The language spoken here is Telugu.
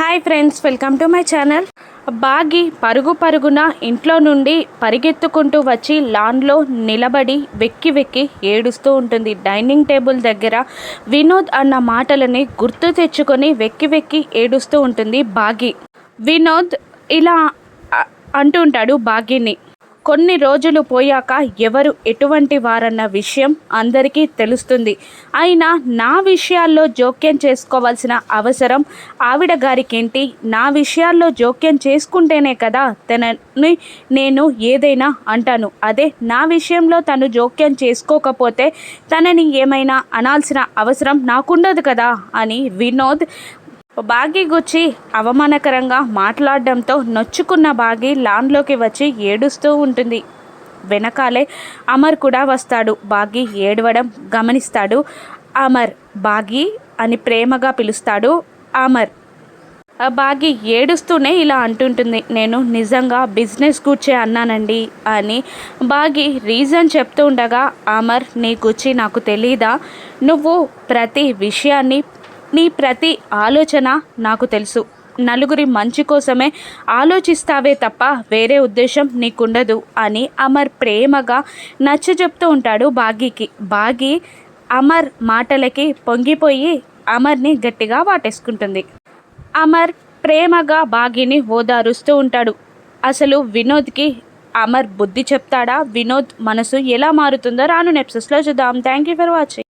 Hi friends welcome to my channel. బాగి పరుగు పరుగున ఇంట్లో నుండి పరిగెత్తుకుంటూ వచ్చి లాన్లో నిలబడి వెక్కి వెక్కి ఏడుస్తూ ఉంటుంది. డైనింగ్ టేబుల్ దగ్గర వినోద్ అన్న మాటలని గుర్తు తెచ్చుకొని వెక్కి వెక్కి ఏడుస్తూ ఉంటుంది బాగి. వినోద్ ఇలా అంటూ ఉంటాడు బాగిని. కొన్ని రోజులు పోయాక ఎవరు ఎటువంటి వారన్న విషయం అందరికీ తెలుస్తుంది. అయినా నా విషయాల్లో జోక్యం చేసుకోవాల్సిన అవసరం ఆవిడ గారికేంటి? నా విషయాల్లో జోక్యం చేసుకుంటేనే కదా తనని నేను ఏదైనా అంటాను. అదే నా విషయంలో తను జోక్యం చేసుకోకపోతే తనని ఏమైనా అనాల్సిన అవసరం నాకుండదు కదా అని వినోద్ బాగి గుచ్చి అవమానకరంగా మాట్లాడడంతో నొచ్చుకున్న బాగి లాన్లోకి వచ్చి ఏడుస్తూ ఉంటుంది. వెనకాలే అమర్ కూడా వస్తాడు. బాగి ఏడవడం గమనిస్తాడు. అమర్ బాగి అని ప్రేమగా పిలుస్తాడు అమర్. ఆ బాగి ఏడుస్తూనే ఇలా అంటుంటుంది. నేను నిజంగా బిజినెస్ కూర్చే అన్నానండి అని బాగి రీజన్ చెప్తూ ఉండగా అమర్ నీ గుర్చి నాకు తెలీదా? నువ్వు ప్రతి విషయాన్ని నీ ప్రతి ఆలోచన నాకు తెలుసు. నలుగురి మంచి కోసమే ఆలోచిస్తావే తప్ప వేరే ఉద్దేశం నీకుండదు అని అమర్ ప్రేమగా నచ్చ చెప్తూ ఉంటాడు బాగీకి. బాగి అమర్ మాటలకి పొంగిపోయి అమర్ని గట్టిగా వాటేసుకుంటుంది. అమర్ ప్రేమగా బాగిని ఓదారుస్తూ ఉంటాడు. అసలు వినోద్కి అమర్ బుద్ధి చెప్తాడా? వినోద్ మనసు ఎలా మారుతుందో రాను నెప్సెస్లో చూద్దాం. Thank you for watching